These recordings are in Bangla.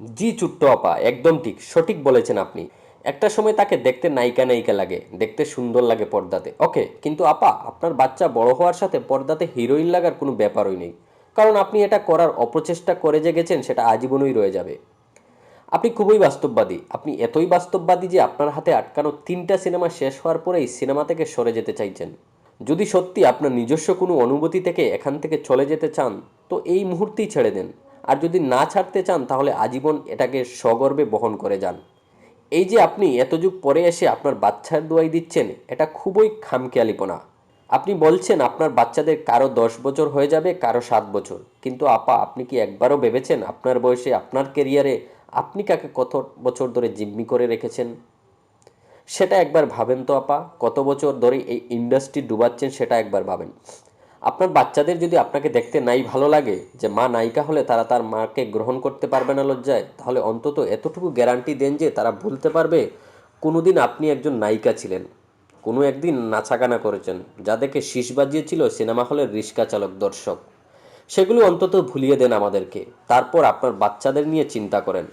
জি চুট্ট আপা, একদম ঠিক, সঠিক বলেছেন আপনি। একটা সময় তাকে দেখতে নায়িকা নায়িকা লাগে, দেখতে সুন্দর লাগে পর্দাতে। ওকে, কিন্তু আপা, আপনার বাচ্চা বড় হওয়ার সাথে পর্দাতে হিরোইন লাগার কোনো ব্যাপারই নেই। কারণ আপনি এটা করার অপচেষ্টা করে যে গেছেন, সেটা আজীবনই রয়ে যাবে। আপনি খুবই বাস্তববাদী। আপনি এতই বাস্তববাদী যে আপনার হাতে আটকানো তিনটা সিনেমা শেষ হওয়ার পরেই সিনেমা থেকে সরে যেতে চাইছেন। যদি সত্যি আপনার নিজস্ব কোনো অনুভূতি থেকে এখান থেকে চলে যেতে চান, তো এই মুহূর্তেই ছেড়ে দেন। আর যদি না ছাড়তে চান, তাহলে আজীবন এটাকে সগর্বে বহন করে যান। এই যে আপনি এত যুগ পরে এসে আপনার বাচ্চার দোয়াই দিচ্ছেন, এটা খুবই খামখেয়ালিপনা। আপনি বলছেন, আপনার বাচ্চাদের কারও দশ বছর হয়ে যাবে, কারও সাত বছর। কিন্তু আপা, আপনি কি একবারও ভেবেছেন, আপনার বয়সে, আপনার কেরিয়ারে আপনি কাকে কত বছর ধরে জিম্মি করে রেখেছেন? সেটা একবার ভাবেন তো আপা, কত বছর ধরে এই ইন্ডাস্ট্রি ডুবাচ্ছেন সেটা একবার ভাবেন। আপনার বাচ্চাদের যদি আপনাকে দেখতে নাই ভালো লাগে, যে মা নায়িকা হলে তারা তার মাকে গ্রহণ করতে পারবে না লজ্জায়, তাহলে অন্তত এতটুকু গ্যারান্টি দেন যে তারা ভুলতে পারবে, কোনোদিন আপনি একজন নায়িকা ছিলেন। কোনো একদিন নাচাগানা করেছেন যা দেখে শীষ বাজিয়েছিল সিনেমা হলের রিক্সা চালক, দর্শক। সেগুলো অন্তত ভুলিয়ে দেন আমাদেরকে, তারপর আপনার বাচ্চাদের নিয়ে চিন্তা করেন।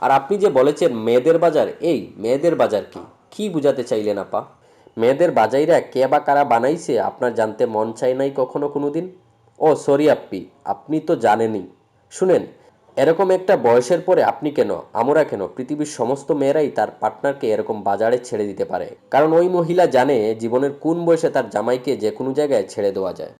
আর আপনি যে বলেছেন মেয়েদের বাজার, এই মেয়েদের বাজার কি? কি বুঝাতে চাইলেন আপা? মেয়েদের বাজাইরা কে বা কারা বানাইছে আপনার জানতে মন চাই নাই কখনো কোনো দিন ও, সরি আপ্পি, আপনি তো জানেনই। শুনেন, এরকম একটা বয়সের পরে আপনি কেন, আমরা কেন, পৃথিবীর সমস্ত মেয়েরাই তার পার্টনারকে এরকম বাজারে ছেড়ে দিতে পারে? কারণ ওই মহিলা জানে জীবনের কোন বয়সে তার জামাইকে যে কোনো জায়গায় ছেড়ে দেওয়া যায়।